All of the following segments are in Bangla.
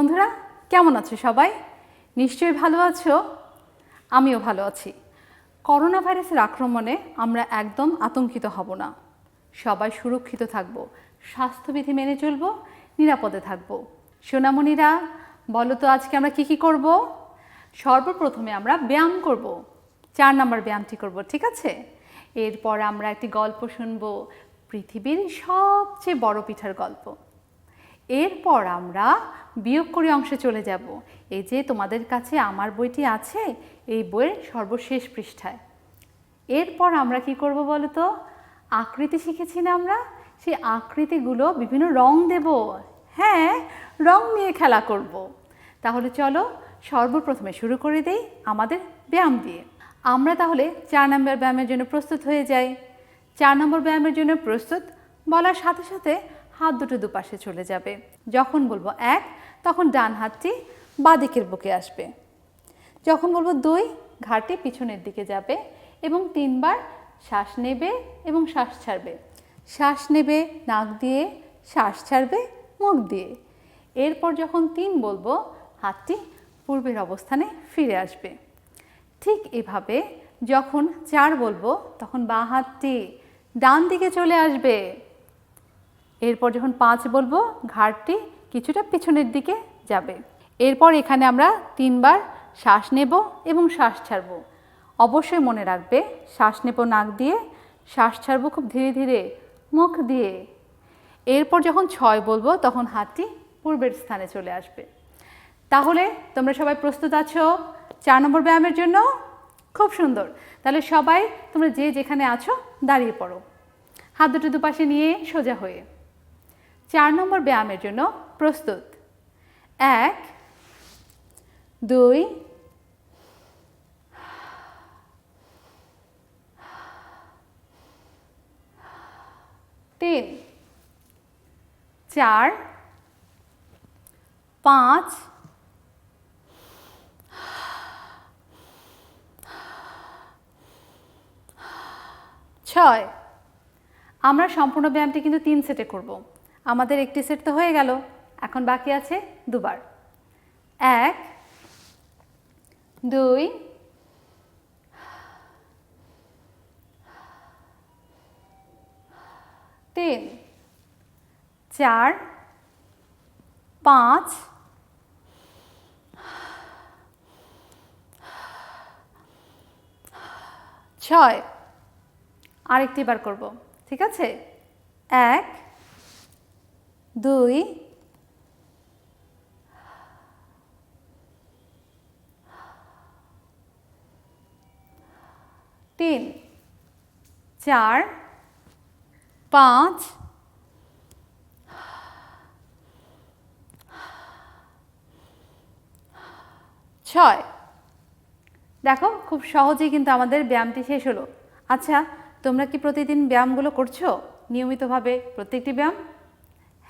বন্ধুরা, কেমন আছো সবাই? নিশ্চয়ই ভালো আছো? আমিও ভালো আছি। করোনা ভাইরাসের আক্রমণে আমরা একদম আতঙ্কিত হব না। সবাই সুরক্ষিত থাকব, স্বাস্থ্যবিধি মেনে চলব, নিরাপদে থাকব। সোনামণিরা, বলো তো আজকে আমরা কি কি করব? সর্বপ্রথমে আমরা ব্যায়াম করব। চার নম্বর ব্যায়ামটি করব, ঠিক আছে? এরপর আমরা একটি গল্প শুনব, পৃথিবীর সবচেয়ে বড় পিঠার গল্প। এরপর আমরা বিয়োগ করে অংশে চলে যাব। এই যে তোমাদের কাছে আমার বইটি আছে, এই বইয়ের সর্বশেষ পৃষ্ঠায়। এরপর আমরা কি করব বলো তো আকৃতি শিখেছি না আমরা? সেই আকৃতিগুলো বিভিন্ন রং দেব। হ্যাঁ রং নিয়ে খেলা করব। তাহলে চলো সর্বপ্রথমে শুরু করে দেই আমাদের ব্যায়াম দিয়ে। আমরা তাহলে চার নম্বর ব্যায়ামের জন্য প্রস্তুত হয়ে যাই। চার নম্বর ব্যায়ামের জন্য প্রস্তুত বলার সাথে সাথে হাত দুটো দুপাশে চলে যাবে। যখন বলব এক, তখন ডান হাতটি বাঁদিকের বুকে আসবে। যখন বলব দুই ঘাটটি পিছনের দিকে যাবে এবং তিনবার শ্বাস নেবে এবং শ্বাস ছাড়বে। শ্বাস নেবে নাক দিয়ে, শ্বাস ছাড়বে মুখ দিয়ে। এরপর যখন তিন বলব, হাতটি পূর্বের অবস্থানে ফিরে আসবে। ঠিক এভাবে যখন চার বলব, তখন বাঁ হাতটি ডান দিকে চলে আসবে। এরপর যখন পাঁচ বলব ঘাড়টি কিছুটা পিছনের দিকে যাবে। এরপর এখানে আমরা তিনবার শ্বাস নেব এবং শ্বাস ছাড়ব। অবশ্যই মনে রাখবে, শ্বাস নেব নাক দিয়ে, শ্বাস ছাড়বো খুব ধীরে ধীরে মুখ দিয়ে। এরপর যখন ছয় বলব, তখন হাতটি পূর্বের স্থানে চলে আসবে। তাহলে তোমরা সবাই প্রস্তুত আছো চার নম্বর ব্যায়ামের জন্য? খুব সুন্দর। তাহলে সবাই তোমরা যে যেখানে আছো, দাঁড়িয়ে পড়ো। হাত দুটো দুপাশে নিয়ে সোজা হয়ে। চার নম্বর ব্যায়ামের জন্য প্রস্তুত। এক, দুই, তিন, চার, পাঁচ, ছয়। আমরা সম্পূর্ণ ব্যায়ামটি কিন্তু তিন সেটে করব। আমাদের একটি সেট তো হয়ে গেল। এখন বাকি আছে দুবার। এক, দুই, তিন, চার, পাঁচ, ছয়। আরেকটি বার করব, ঠিক আছে? এক দুই, তিন, চার, পাঁচ, ছয়। দেখো, খুব সহজেই কিন্তু আমাদের ব্যায়ামটি শেষ হলো। আচ্ছা তোমরা কি প্রতিদিন ব্যায়ামগুলো করছ? নিয়মিতভাবে প্রত্যেকটি ব্যায়াম?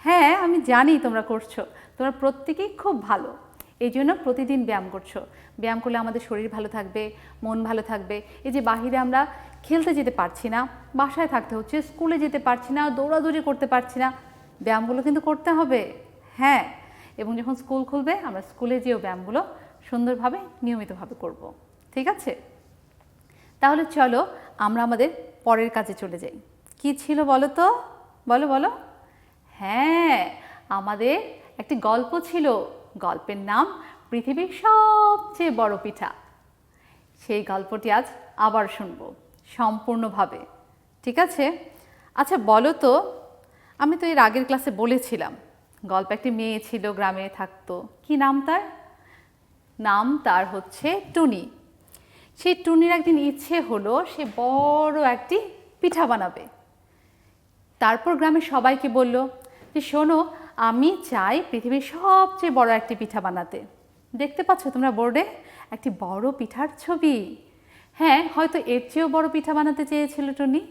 হ্যাঁ আমি জানি তোমরা করছ। তোমরা প্রত্যেকেই খুব ভালো। এই জন্য প্রতিদিন ব্যায়াম করছ। ব্যায়াম করলে আমাদের শরীর ভালো থাকবে, মন ভালো থাকবে। এই যে বাহিরে আমরা খেলতে যেতে পারছি না, বাসায় থাকতে হচ্ছে, স্কুলে যেতে পারছি না, দৌড়াদৌড়ি করতে পারছি না, ব্যায়ামগুলো কিন্তু করতে হবে। হ্যাঁ এবং যখন স্কুল খুলবে, আমরা স্কুলে যেও ব্যায়ামগুলো সুন্দরভাবে, নিয়মিতভাবে করব। ঠিক আছে? তাহলে চলো, আমরা আমাদের পরের কাজে চলে যাই। কি ছিল বলো তো? বলো বলো। হ্যাঁ আমাদের একটি গল্প ছিল, গল্পের নাম পৃথিবীর সবচেয়ে বড় পিঠা। সেই গল্পটি আজ আবার শুনব, সম্পূর্ণভাবে। ঠিক আছে? আচ্ছা বলো তো, আমি তো এর আগের ক্লাসে বলেছিলাম, গল্প একটি মেয়ে ছিল, গ্রামে থাকতো। কি নাম তার? নাম তার হচ্ছে টুনি। সেই টুনির একদিন ইচ্ছে হলো, সে বড় একটি পিঠা বানাবে। তারপর গ্রামের সবাইকে বলল যে, শোনো আমি চাই পৃথিবীর সবচেয়ে বড় একটি পিঠা বানাতে। দেখতে পাচ্ছ তোমরা বোর্ডে? একটি বড় পিঠার ছবি। হ্যাঁ হয়তো এর চেয়েও বড় পিঠা বানাতে চেয়েছিল টুনি।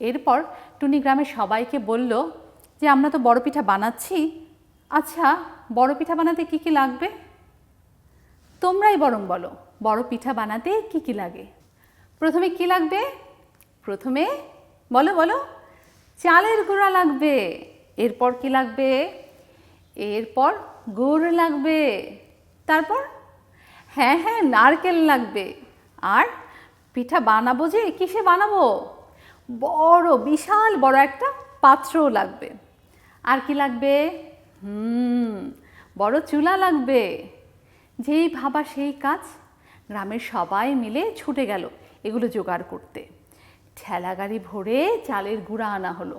এরপর টুনি গ্রামের সবাইকে বলল যে, আমরা তো বড় পিঠা বানাচ্ছি। আচ্ছা বড় পিঠা বানাতে কি কি লাগবে? তোমরাই বরং বলো, বড় পিঠা বানাতে কি কি লাগে? প্রথমে কি লাগবে? প্রথমে বলো বলো, চালের গুঁড়া লাগবে। এরপর কি লাগবে? এরপর গুড় লাগবে। তারপর? হ্যাঁ হ্যাঁ নারকেল লাগবে। আর পিঠা বানাবো যে, কিসে বানাবো? বড়, বিশাল, বড় একটা পাত্রও লাগবে। আর কি লাগবে? হুম, বড় চুলা লাগবে। যেই ভাবা সেই কাজ গ্রামের সবাই মিলে ছুটে গেল এগুলো জোগাড় করতে। ঠেলা গাড়ি ভরে চালের গুঁড়া আনা হলো।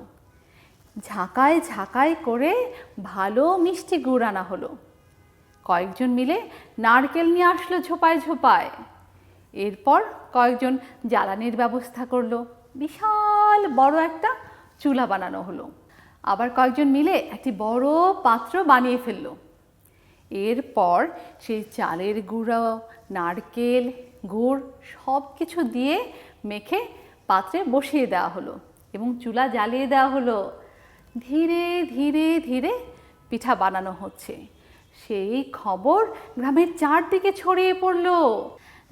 ঝাঁকায় ঝাঁকায় করে ভালো মিষ্টি গুড় আনা হলো। কয়েকজন মিলে নারকেল নিয়ে আসলো ঝোপায় ঝোপায়। এরপর কয়েকজন জ্বালানির ব্যবস্থা করল। বিশাল বড় একটা চুলা বানানো হলো। আবার কয়েকজন মিলে একটি বড় পাত্র বানিয়ে ফেলল। এরপর সেই চালের গুঁড়ো, নারকেল, গুড় সব কিছু দিয়ে মেখে পাত্রে বসিয়ে দেওয়া হলো এবং চুলা জ্বালিয়ে দেওয়া হলো। ধীরে ধীরে ধীরে পিঠা বানানো হচ্ছে। সেই খবর গ্রামের চারদিকে ছড়িয়ে পড়ল।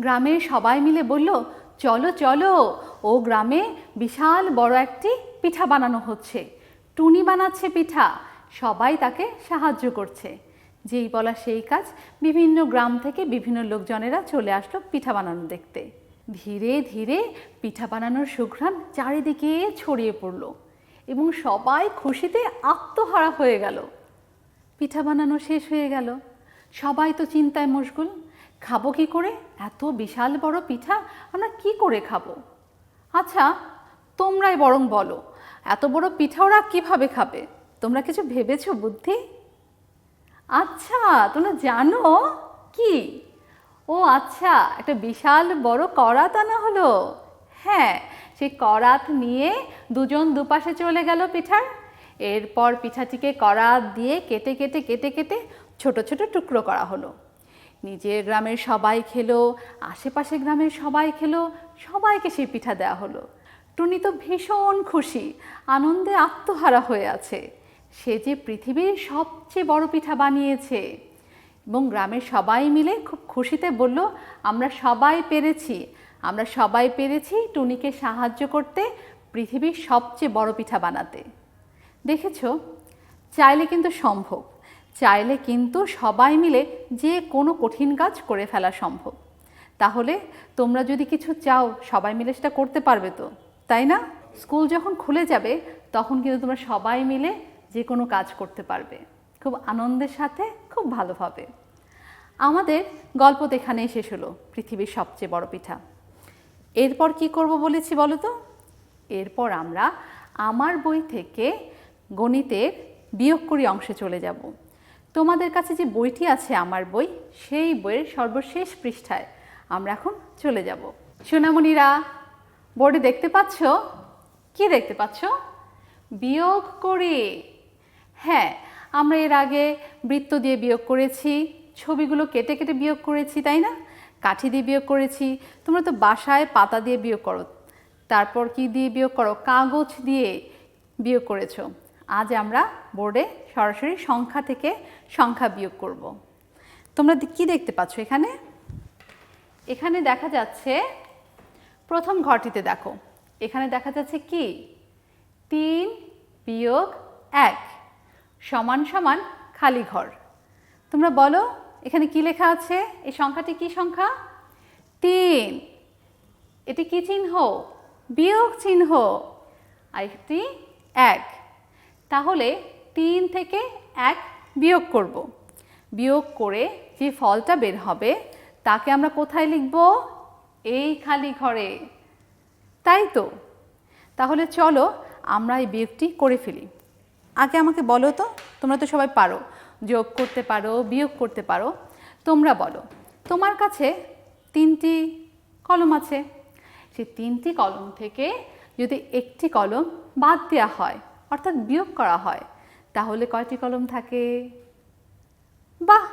গ্রামের সবাই মিলে বলল, চলো চলো। ও গ্রামে বিশাল বড় একটি পিঠা বানানো হচ্ছে। টুনি বানাচ্ছে পিঠা। সবাই তাকে সাহায্য করছে। যেই বলা সেই কাজ বিভিন্ন গ্রাম থেকে বিভিন্ন লোকজনেরা চলে আসলো পিঠা বানানো দেখতে। ধীরে ধীরে পিঠা বানানোর সুঘ্রাণ চারিদিকে ছড়িয়ে পড়ল। এবং সবাই খুশিতে আত্মহারা হয়ে গেল। পিঠা বানানো শেষ হয়ে গেল। সবাই তো চিন্তায় মশগুল। খাব কি করে? এত বিশাল বড় পিঠা, আমরা কি করে খাব? আচ্ছা তোমরাই বরং বলো, এত বড় পিঠা ওরা কীভাবে খাবে? তোমরা কিছু ভেবেছো বুদ্ধি? আচ্ছা তোমরা জানো কি? ও আচ্ছা একটা বিশাল বড় করাত আনা হলো। হ্যাঁ সেই করাত নিয়ে দুজন দুপাশে চলে গেল পিঠার। এরপর পিঠাটিকে করাত দিয়ে কেটে কেটে কেটে কেটে ছোট ছোট টুকরো করা হলো। নিজের গ্রামের সবাই খেলো, আশেপাশে গ্রামের সবাই খেলো, সবাইকে সেই পিঠা দেওয়া হলো। টুনি তো ভীষণ খুশি, আনন্দে আত্মহারা হয়ে আছে। সে যে পৃথিবীর সবচেয়ে বড় পিঠা বানিয়েছে। এবং গ্রামের সবাই মিলে খুব খুশিতে বলল, আমরা সবাই পেরেছি আমরা সবাই পেরেছি টুনিকে সাহায্য করতে পৃথিবীর সবচেয়ে বড় পিঠা বানাতে। দেখেছ? চাইলে কিন্তু সম্ভব। চাইলে কিন্তু সবাই মিলে যে কোনো কঠিন কাজ করে ফেলা সম্ভব। তাহলে তোমরা যদি কিছু চাও, সবাই মিলে সেটা করতে পারবে তো? তাই না? স্কুল যখন খুলে যাবে, তখন কিন্তু তোমরা সবাই মিলে যে কোনো কাজ করতে পারবে। খুব আনন্দের সাথে, খুব ভালোভাবে। আমাদের গল্প এখানেই শেষ হলো। পৃথিবীর সবচেয়ে বড় পিঠা। এরপর কি করব বলেছি বলো তো? এরপর আমরা আমার বই থেকে গণিতের বিয়োগ করি অংশে চলে যাব। তোমাদের কাছে যে বইটি আছে আমার বই, সেই বইয়ের সর্বশেষ পৃষ্ঠায় আমরা এখন চলে যাব। সোনামণিরা, বোর্ডে দেখতে পাচ্ছ? কি দেখতে পাচ্ছ? বিয়োগ করে। হ্যাঁ আমরা এর আগে বৃত্ত দিয়ে বিয়োগ করেছি, ছবিগুলো কেটে কেটে বিয়োগ করেছি, তাই না? কাঠি দিয়ে বিয়োগ করেছি, তোমরা তো বাসায় পাতা দিয়ে বিয়োগ করো। তারপর কি দিয়ে বিয়োগ করো? কাগজ দিয়ে বিয়োগ করেছ। আজ আমরা বোর্ডে সরাসরি সংখ্যা থেকে সংখ্যা বিয়োগ করব। তোমরা কি দেখতে পাচ্ছ এখানে? এখানে দেখা যাচ্ছে, প্রথম ঘরটিতে দেখো। এখানে দেখা যাচ্ছে কি? তিন বিয়োগ এক, সমান সমান খালি ঘর। তোমরা বলো এখানে কি লেখা আছে? এই সংখ্যাটি কি সংখ্যা? তিন। এটি কি চিহ্ন? বিয়োগ চিহ্ন। আর একটি এক। তাহলে তিন থেকে এক বিয়োগ করব। বিয়োগ করে যে ফলটা বের হবে, তাকে আমরা কোথায় লিখব? এই খালি ঘরে। তাই তো? তাহলে চলো আমরা এই বিয়োগটি করে ফেলি। আগে আমাকে বলো তো, তোমরা তো সবাই পারো। যোগ করতে পারো, বিয়োগ করতে পারো, তোমরা বলো, তোমার কাছে তিনটি কলম আছে। সেই তিনটি কলম থেকে যদি একটি কলম বাদ দেওয়া হয়, অর্থাৎ বিয়োগ করা হয়, তাহলে কয়টি কলম থাকে? বাহ,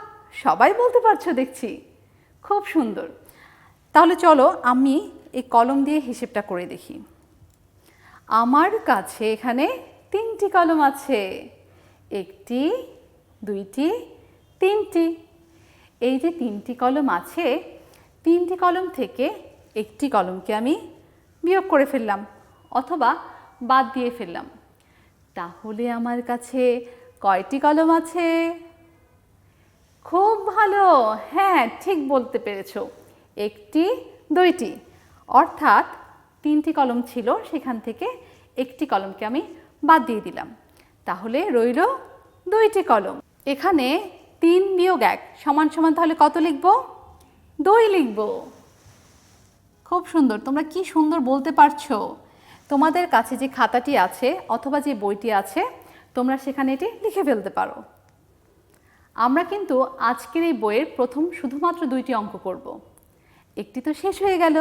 সবাই বলতে পারছ দেখছি, খুব সুন্দর। তাহলে চলো আমি এই কলম দিয়ে হিসেবটা করে দেখি। আমার কাছে এখানে তিনটি কলম আছে, একটি দুইটি, তিনটি। এই যে তিনটি কলম আছে, তিনটি কলম থেকে একটি কলমকে আমি বিয়োগ করে ফেললাম অথবা বাদ দিয়ে ফেললাম। তাহলে আমার কাছে কয়টি কলম আছে? খুব ভালো। হ্যাঁ ঠিক বলতে পেরেছ। একটি, দুইটি। অর্থাৎ তিনটি কলম ছিল, সেখান থেকে একটি কলমকে আমি বাদ দিয়ে দিলাম। তাহলে রইল দুইটি কলম। এখানে তিন বিয়োগ এক সমান সমান তাহলে কত লিখব? দুই লিখব। খুব সুন্দর, তোমরা কি সুন্দর বলতে পারছ? তোমাদের কাছে যে খাতাটি আছে অথবা যে বইটি আছে, তোমরা সেখানে এটি লিখে ফেলতে পারো। আমরা কিন্তু আজকের এই বইয়ের প্রথম শুধুমাত্র দুইটি অঙ্ক করব। একটি তো শেষ হয়ে গেল,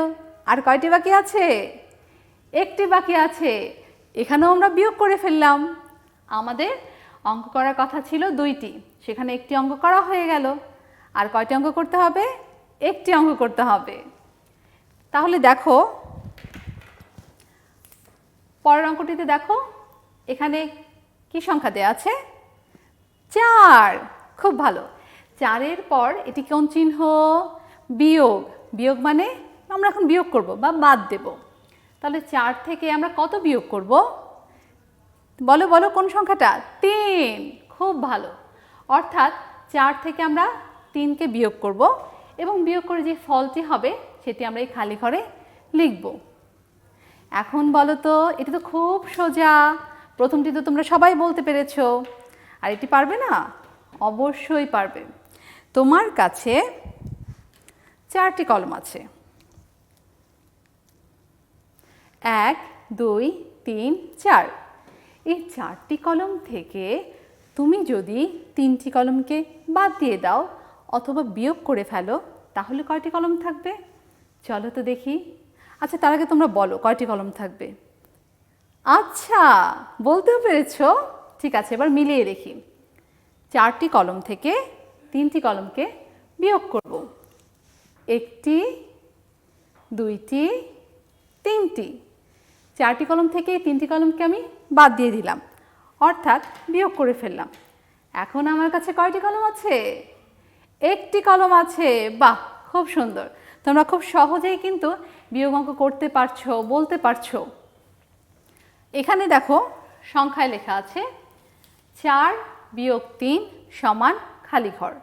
আর কয়টি বাকি আছে? একটি বাকি আছে, এখানেও আমরা বিয়োগ করে ফেললাম। আমাদের অঙ্ক করার কথা ছিল দুইটি। সেখানে একটি অঙ্ক করা হয়ে গেল। আর কয়টি অঙ্ক করতে হবে? একটি অঙ্ক করতে হবে। তাহলে দেখো, পরের অঙ্কটিতে দেখো, এখানে কি সংখ্যা দেওয়া আছে? চার। খুব ভালো। চারের পর এটি কোন চিহ্ন? বিয়োগ। বিয়োগ মানে আমরা এখন বিয়োগ করব বা বাদ দেব। তাহলে চার থেকে আমরা কত বিয়োগ করব? বলো বলো কোন সংখ্যাটা? তিন। খুব ভালো। অর্থাৎ চার থেকে আমরা তিনকে বিয়োগ করব এবং বিয়োগ করে যে ফলটি হবে সেটি আমরা এই খালি ঘরে লিখব। এখন বলো তো, এটা তো খুব সোজা। প্রথমটি তো তোমরা সবাই বলতে পেরেছ। আর এটি পারবে না? অবশ্যই পারবে। তোমার কাছে চারটি কলম আছে। এক, দুই, তিন, চার। এই চারটি কলম থেকে তুমি যদি তিনটি কলমকে বাদ দিয়ে দাও অথবা বিয়োগ করে ফেলো, তাহলে কয়টি কলম থাকবে? চলো তো দেখি। আচ্ছা তার আগে তোমরা বলো, কয়টি কলম থাকবে? আচ্ছা বলতেও পেরেছ? ঠিক আছে, এবার মিলিয়ে দেখি। চারটি কলম থেকে তিনটি কলমকে বিয়োগ করব। একটি, দুইটি, তিনটি। চারটি কলম থেকে তিনটি কলমকে আমি বাদ দিয়ে দিলাম। অর্থাৎ বিয়োগ করে ফেললাম। এখন আমার কাছে কয়টি কলম আছে? একটি কলম আছে। বাহ, খুব সুন্দর। তোমরা খুব সহজেই কিন্তু বিয়োগ অঙ্ক করতে পারছ, বলতে পারছ। এখানে দেখো, সংখ্যায় লেখা আছে, চার বিয়োগ তিন সমান খালি ঘর।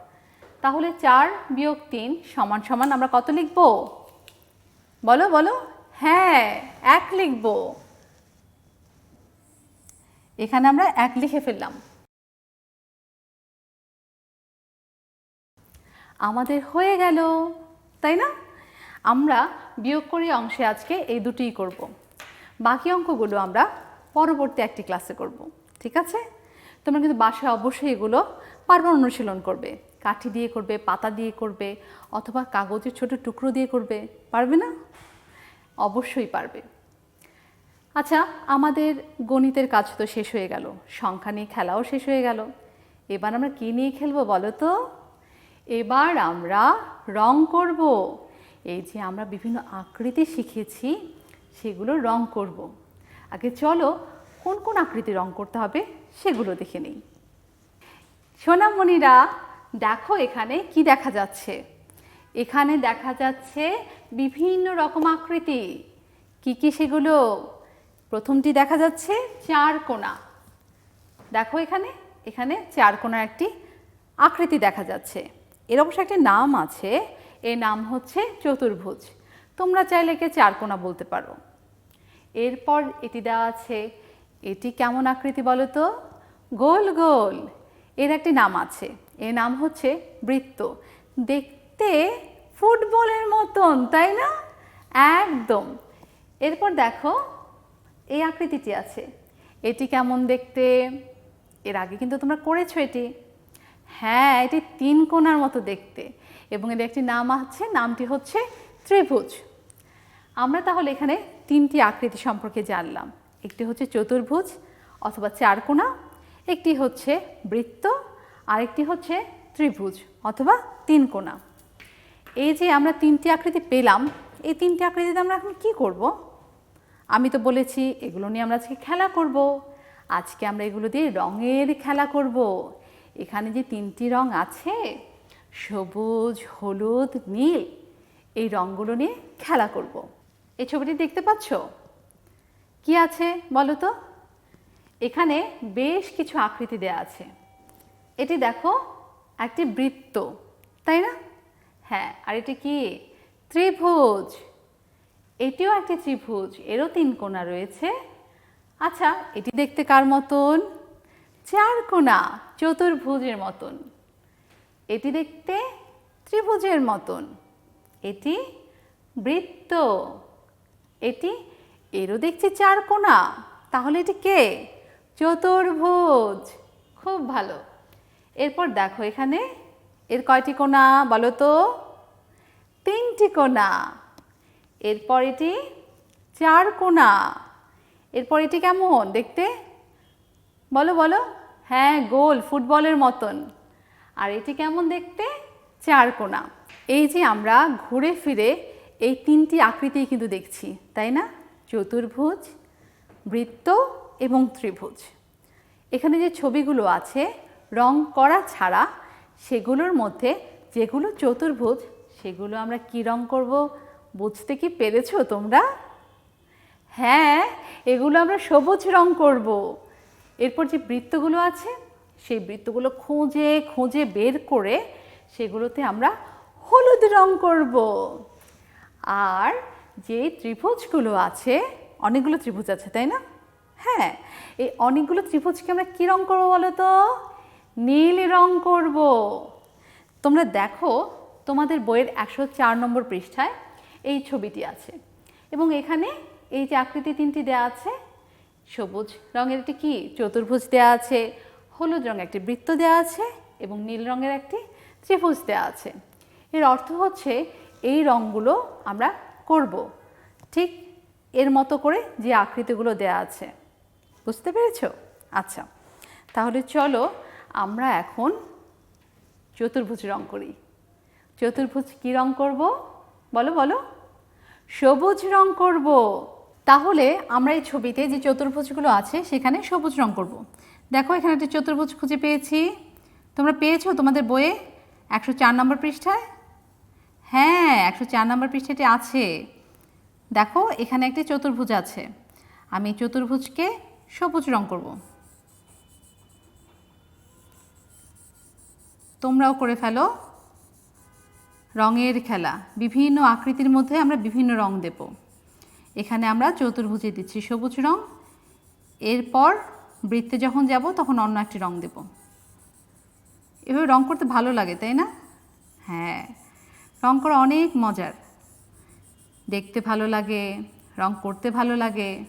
তাহলে চার বিয়োগ তিন সমান সমান আমরা কত লিখব? বলো বলো। হ্যাঁ এক লিখব। এখানে আমরা এক লিখে ফেললাম। আমাদের হয়ে গেল, তাই না? আমরা বিয়োগ করি অংশে আজকে এই দুটিই করব। বাকি অঙ্কগুলো আমরা পরবর্তী একটি ক্লাসে করব, ঠিক আছে? তোমরা কিন্তু বাসায় অবশ্যই এগুলো বারবার অনুশীলন করবে। কাঠি দিয়ে করবে, পাতা দিয়ে করবে, অথবা কাগজের ছোট টুকরো দিয়ে করবে, পারবে না? অবশ্যই পারবে। আচ্ছা আমাদের গণিতের কাজ তো শেষ হয়ে গেল। সংখ্যা নিয়ে খেলাও শেষ হয়ে গেল। এবার আমরা কী নিয়ে খেলব বলো তো? এবার আমরা রং করব। এই যে আমরা বিভিন্ন আকৃতি শিখেছি, সেগুলো রং করব। আগে চলো, কোন কোন আকৃতি রং করতে হবে সেগুলো দেখে নিই। সোনামণিরা, দেখো এখানে কি দেখা যাচ্ছে। এখানে দেখা যাচ্ছে বিভিন্ন রকম আকৃতি। কি কি সেগুলো? প্রথমটি দেখা যাচ্ছে চার কোণা। দেখো এখানে এখানে চার কোণার একটি আকৃতি দেখা যাচ্ছে। এর অবশ্য একটি নাম আছে, এর নাম হচ্ছে চতুর্ভুজ। তোমরা চাইলে একে চারকোনা বলতে পারো। এরপর এটি দেওয়া আছে, এটি কেমন আকৃতি বলো তো? গোল গোল। এর একটি নাম আছে, এর নাম হচ্ছে বৃত্ত। দেখতে ফুটবলের মতন, তাই না? একদম। এরপর দেখো, এই আকৃতিটি আছে। এটি কেমন দেখতে? এর আগে কিন্তু তোমরা করেছ এটি। হ্যাঁ এটি তিন কোণার মতো দেখতে এবং এর একটি নাম আছে, নামটি হচ্ছে ত্রিভুজ। আমরা তাহলে এখানে তিনটি আকৃতি সম্পর্কে জানলাম। একটি হচ্ছে চতুর্ভুজ অথবা চারকোণা একটি হচ্ছে বৃত্ত, আরেকটি হচ্ছে ত্রিভুজ অথবা তিন কোণা। এই যে আমরা তিনটি আকৃতি পেলাম, এই তিনটি আকৃতিতে আমরা এখন কি করব? আমি তো বলেছি, এগুলো নিয়ে আমরা আজকে খেলা করব। আজকে আমরা এগুলো দিয়ে রঙের খেলা করব। এখানে যে তিনটি রং আছে, সবুজ, হলুদ, নীল, এই রঙগুলো নিয়ে খেলা করব। এই ছবিটি দেখতে পাচ্ছ? কি আছে বলো তো? এখানে বেশ কিছু আকৃতি দেয়া আছে। এটি দেখো, একটি বৃত্ত, তাই না? হ্যাঁ আর এটা কি? ত্রিভুজ। এটিও একটি ত্রিভুজ, এরও তিন কোণা রয়েছে। আচ্ছা এটি দেখতে কার মতন? চার কোণা, চতুর্ভুজের মতন। এটি দেখতে ত্রিভুজের মতন। এটি বৃত্ত। এটি, এরও দেখছি চার কোণা। তাহলে এটি কে? চতুর্ভুজ। খুব ভালো। এরপর দেখো এখানে এর কয়টি কোণা বলো তো? তিনটি কোণা। এরপর এটি চার কোণা। এরপর এটি কেমন দেখতে? বলো বলো। হ্যাঁ গোল, ফুটবলের মতন। আর এটি কেমন দেখতে? চার কোণা। এই যে আমরা ঘুরে ফিরে এই তিনটি আকৃতি কিন্তু দেখছি, তাই না? চতুর্ভুজ, বৃত্ত এবং ত্রিভুজ। এখানে যে ছবিগুলো আছে, রং করা ছাড়া সেগুলোর মধ্যে যেগুলো চতুর্ভুজ, সেগুলো আমরা কী রং করব বুঝতে কি পেরেছ তোমরা? হ্যাঁ এগুলো আমরা সবুজ রং করব। এরপর যে বৃত্তগুলো আছে, সেই বৃত্তগুলো খুঁজে খুঁজে বের করে সেগুলোতে আমরা হলুদ রং করব। আর যে ত্রিভুজগুলো আছে, অনেকগুলো ত্রিভুজ আছে, তাই না? হ্যাঁ এই অনেকগুলো ত্রিভুজকে আমরা কী রং করব বলো তো? নীল রং করব। তোমরা দেখো, তোমাদের বইয়ের একশো চার নম্বর পৃষ্ঠায় এই ছবিটি আছে। এবং এখানে এই যে আকৃতি তিনটি দেয়া আছে, সবুজ রঙের একটি কি, চতুর্ভুজ দেয়া আছে, হলুদ রঙের একটি বৃত্ত দেয়া আছে, এবং নীল রঙের একটি ত্রিভুজ দেয়া আছে। এর অর্থ হচ্ছে, এই রঙগুলো আমরা করব। ঠিক এর মতো করে যে আকৃতিগুলো দেয়া আছে। বুঝতে পেরেছ? আচ্ছা তাহলে চলো আমরা এখন চতুর্ভুজ রং করি। চতুর্ভুজ কি রং করব? বলো বলো। সবুজ রং করব। তাহলে আমরা এই ছবিতে যে চতুর্ভুজগুলো আছে, সেখানে সবুজ রং করব। দেখো, এখানে একটা চতুর্ভুজ খুঁজে পেয়েছি। তোমরা পেয়েছ তোমাদের বইয়ে? একশো চার নম্বর পৃষ্ঠায়? হ্যাঁ একশো চার নম্বর পৃষ্ঠাটি আছে। দেখো, এখানে একটি চতুর্ভুজ আছে। আমি চতুর্ভুজকে সবুজ রং করব। তোমরাও করে ফেলো। রঙের খেলা। বিভিন্ন আকৃতির মধ্যে আমরা বিভিন্ন রং দেব। এখানে আমরা চতুর্ভুজে দিচ্ছি সবুজ রং। এরপর বৃত্তে যখন যাব, তখন অন্য একটি রং দেব। এভাবে রং করতে ভালো লাগে, তাই না? হ্যাঁ রং করা অনেক মজার। দেখতে ভালো লাগে, রং করতে ভালো লাগে।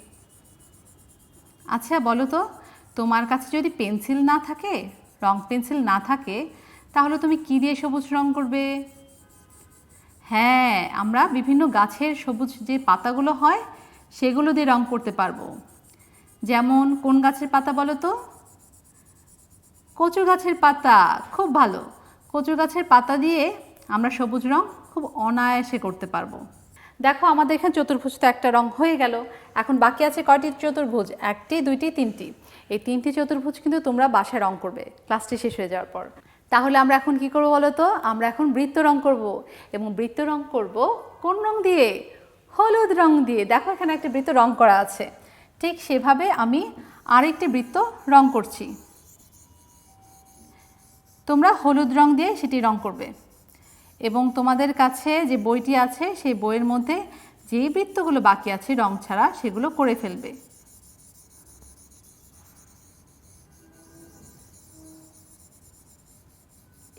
আচ্ছা বলো তো, তোমার কাছে যদি পেন্সিল না থাকে, রং পেন্সিল না থাকে তাহলে তুমি কী দিয়ে সবুজ রং করবে? হ্যাঁ আমরা বিভিন্ন গাছের সবুজ যে পাতাগুলো হয়, সেগুলো দিয়ে রং করতে পারব। যেমন, কোন গাছের পাতা বলো তো? কচু গাছের পাতা, খুব ভালো। কচু গাছের পাতা দিয়ে আমরা সবুজ রং খুব অনায়াসে করতে পারব। দেখো, আমাদের এখানে চতুর্ভুজ তো একটা রং হয়ে গেল। এখন বাকি আছে কয়টি চতুর্ভুজ? একটি, দুইটি, তিনটি। এই তিনটি চতুর্ভুজ কিন্তু তোমরা বাসায় রং করবে। ক্লাসটি শেষ হয়ে যাওয়ার পর। তাহলে আমরা এখন কি করব বলো তো? আমরা এখন বৃত্ত রং করব। এবং বৃত্ত রং করব কোন রং দিয়ে? হলুদ রং দিয়ে। দেখো এখানে একটা বৃত্ত রং করা আছে। ঠিক সেভাবে আমি আরেকটি বৃত্ত রং করছি। তোমরা হলুদ রং দিয়ে সেটি রং করবে। এবং তোমাদের কাছে যে বইটি আছে, সেই বইয়ের মধ্যে যে বৃত্তগুলো বাকি আছে রং ছাড়া, সেগুলো করে ফেলবে।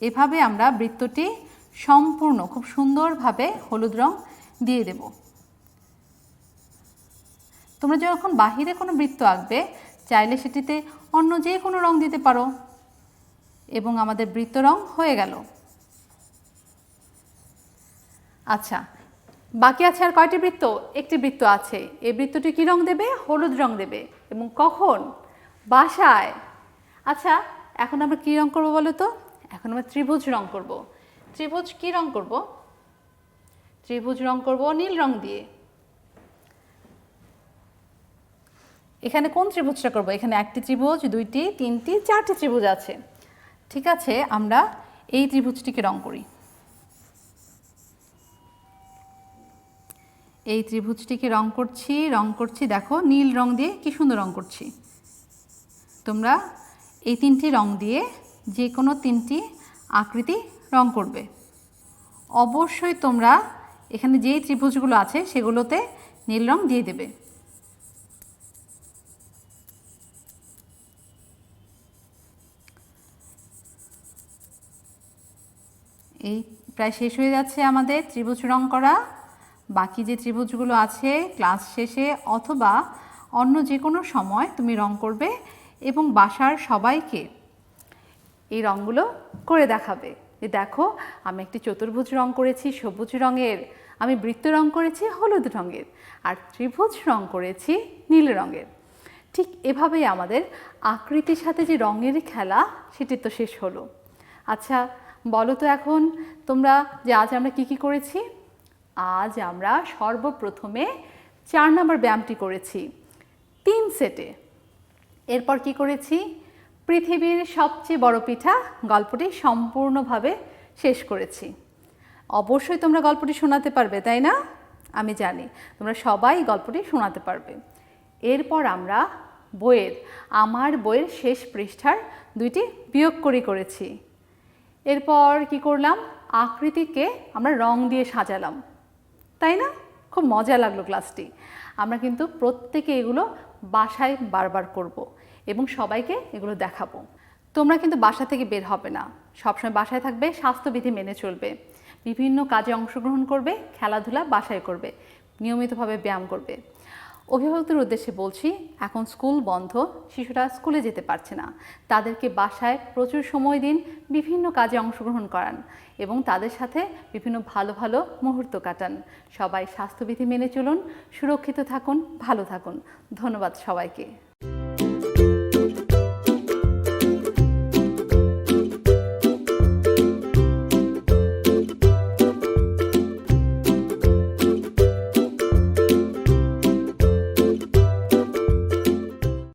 এভাবে আমরা বৃত্তটি সম্পূর্ণ, খুব সুন্দরভাবে হলুদ রং দিয়ে দেব। তোমরা যখন বাহিরে কোনো বৃত্ত আঁকবে, চাইলে সেটিতে অন্য যে কোনো রং দিতে পারো এবং আমাদের বৃত্ত রং হয়ে গেল। আচ্ছা বাকি আছে আর কয়টি বৃত্ত? একটি বৃত্ত আছে। এই বৃত্তটি কী রং দেবে? হলুদ রং দেবে। এবং কখন? বাসায়। আচ্ছা এখন আমরা কী রং করব বলো তো? এখন আমরা ত্রিভুজ রং করব। ত্রিভুজ কী রং করব? ত্রিভুজ রং করব নীল রং দিয়ে। এখানে কোন ত্রিভুজটা করব? এখানে একটি ত্রিভুজ, দুইটি, তিনটি, চারটি ত্রিভুজ আছে। ঠিক আছে, আমরা এই ত্রিভুজটিকে রং করি। এই ত্রিভুজটিকে রং করছি রং করছি, দেখো, নীল রং দিয়ে কি সুন্দর রং করছি। তোমরা এই তিনটি রং দিয়ে যে কোনো তিনটি আকৃতি রং করবে। অবশ্যই তোমরা এখানে যেই ত্রিভুজগুলো আছে সেগুলোতে নীল রং দিয়ে দেবে। এই প্রায় শেষ হয়ে যাচ্ছে আমাদের ত্রিভুজ রং করা। বাকি যে ত্রিভুজগুলো আছে, ক্লাস শেষে অথবা অন্য যে কোনো সময় তুমি রং করবে এবং বাসার সবাইকে এই রঙগুলো করে দেখাবে। যে দেখো, আমি একটি চতুর্ভুজ রং করেছি, সবুজ রঙের। আমি বৃত্ত রং করেছি, হলুদ রঙের। আর ত্রিভুজ রং করেছি, নীল রঙের। ঠিক এভাবেই আমাদের আকৃতির সাথে যে রঙের খেলা, সেটি তো শেষ হলো। আচ্ছা বলো তো এখন, তোমরা যে আজ আমরা কি কি করেছি? আজ আমরা সর্বপ্রথমে চার নম্বর ব্যায়ামটি করেছি। তিন সেটে। এরপর কি করেছি? পৃথিবীর সবচেয়ে বড় পিঠা গল্পটি সম্পূর্ণভাবে শেষ করেছি। অবশ্যই তোমরা গল্পটি শোনাতে পারবে, তাই না? আমি জানি, তোমরা সবাই গল্পটি শোনাতে পারবে। এরপর আমরা বইয়ের, আমার বইয়ের শেষ পৃষ্ঠার দুইটি বিয়োগ করে করেছি। এরপর কি করলাম? আকৃতিকে আমরা রং দিয়ে সাজালাম। তাই না? খুব মজা লাগল ক্লাসটি। আমরা কিন্তু প্রত্যেকে এগুলো বাসায় বারবার করব। এবং সবাইকে এগুলো দেখাবো। তোমরা কিন্তু বাসা থেকে বের হবে না। সবসময় বাসায় থাকবে, স্বাস্থ্যবিধি মেনে চলবে। বিভিন্ন কাজে অংশগ্রহণ করবে, খেলাধুলা বাসায় করবে, নিয়মিতভাবে ব্যায়াম করবে। অভিভাবকদের উদ্দেশ্যে বলছি, এখন স্কুল বন্ধ, শিশুরা স্কুলে যেতে পারছে না। তাদেরকে বাসায় প্রচুর সময় দিন, বিভিন্ন কাজে অংশগ্রহণ করান এবং তাদের সাথে বিভিন্ন ভালো ভালো মুহূর্ত কাটান। সবাই স্বাস্থ্যবিধি মেনে চলুন, সুরক্ষিত থাকুন, ভালো থাকুন। ধন্যবাদ সবাইকে।